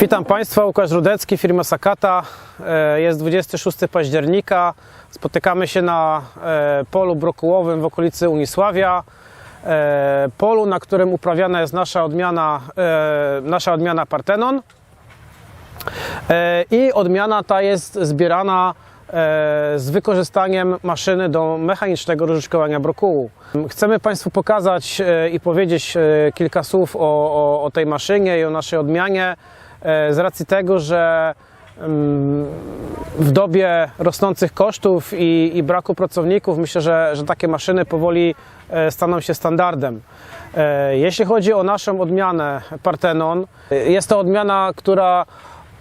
Witam Państwa, Łukasz Rudecki, firma Sakata. E, Jest 26 października. Spotykamy się na e, polu brokułowym w okolicy Unisławia. E, Polu, na którym uprawiana jest nasza odmiana, nasza odmiana Partenon. I odmiana ta jest zbierana z wykorzystaniem maszyny do mechanicznego różyczkowania brokułu. Chcemy Państwu pokazać i powiedzieć kilka słów o, o, o tej maszynie i o naszej odmianie z racji tego, że mm, w dobie rosnących kosztów i, i braku pracowników myślę, że, że takie maszyny powoli e, staną się standardem. E, Jeśli chodzi o naszą odmianę Partenon, e, jest to odmiana, która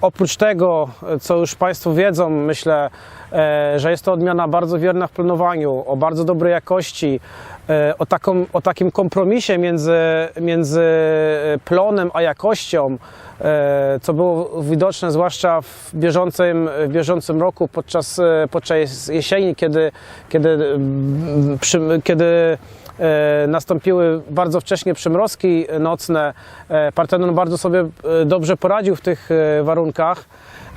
oprócz tego, co już Państwo wiedzą, myślę, e, że jest to odmiana bardzo wierna w planowaniu, o bardzo dobrej jakości, e, o, taką, o takim kompromisie między, między plonem a jakością, e, co było widoczne zwłaszcza w bieżącym, w bieżącym roku podczas, e, podczas jesieni, kiedy, kiedy, przy, kiedy e, nastąpiły bardzo wcześnie przymrozki nocne. E, Partenon bardzo sobie e, dobrze poradził w tych e, warunkach.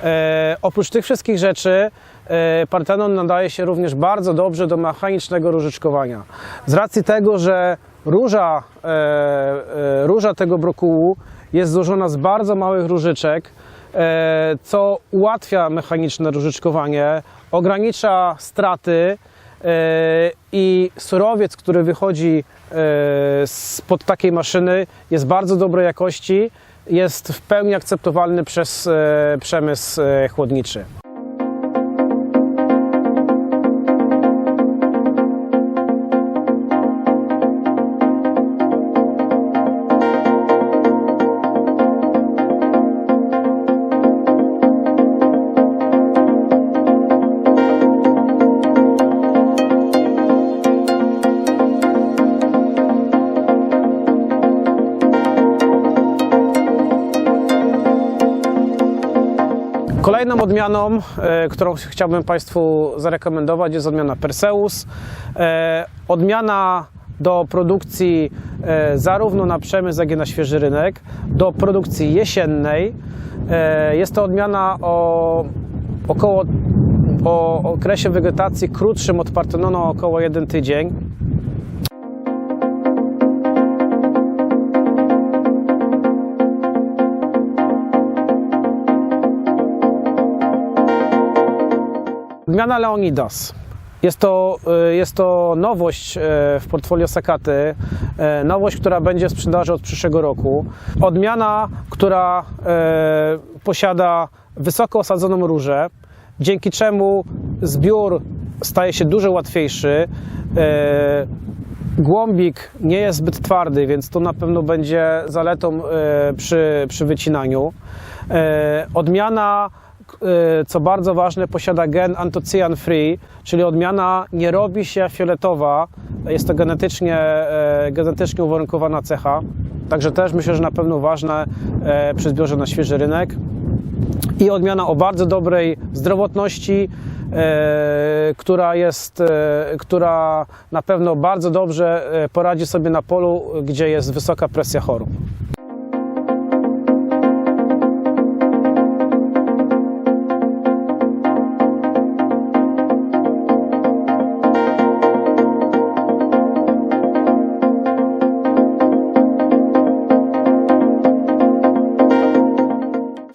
E, Oprócz tych wszystkich rzeczy e, Partenon nadaje się również bardzo dobrze do mechanicznego różyczkowania. Z racji tego, że róża, e, e, róża tego brokułu jest złożona z bardzo małych różyczek, e, co ułatwia mechaniczne różyczkowanie, ogranicza straty, E, i surowiec, który wychodzi e, spod takiej maszyny jest bardzo dobrej jakości, jest w pełni akceptowalny przez e, przemysł e, chłodniczy. Kolejną odmianą, e, którą chciałbym Państwu zarekomendować jest odmiana Perseus. E, Odmiana do produkcji e, zarówno na przemysł, jak i na świeży rynek, do produkcji jesiennej. Jest to odmiana o około o okresie wegetacji krótszym od Partenonu około jeden tydzień. Odmiana Leonidas. Jest to, y, jest to nowość y, w portfolio Sakaty, y, nowość, która będzie w sprzedaży od przyszłego roku. Odmiana, która posiada wysoko osadzoną różę, dzięki czemu zbiór staje się dużo łatwiejszy. Głąbik nie jest zbyt twardy, więc to na pewno będzie zaletą przy, przy wycinaniu. Odmiana co bardzo ważne, posiada gen antocyan free, czyli odmiana nie robi się fioletowa. Jest to genetycznie, e, genetycznie uwarunkowana cecha. Także też myślę, że na pewno ważne e, przy zbiorze na świeży rynek. I odmiana o bardzo dobrej zdrowotności, która jest, która na pewno bardzo dobrze poradzi sobie na polu, gdzie jest wysoka presja chorób.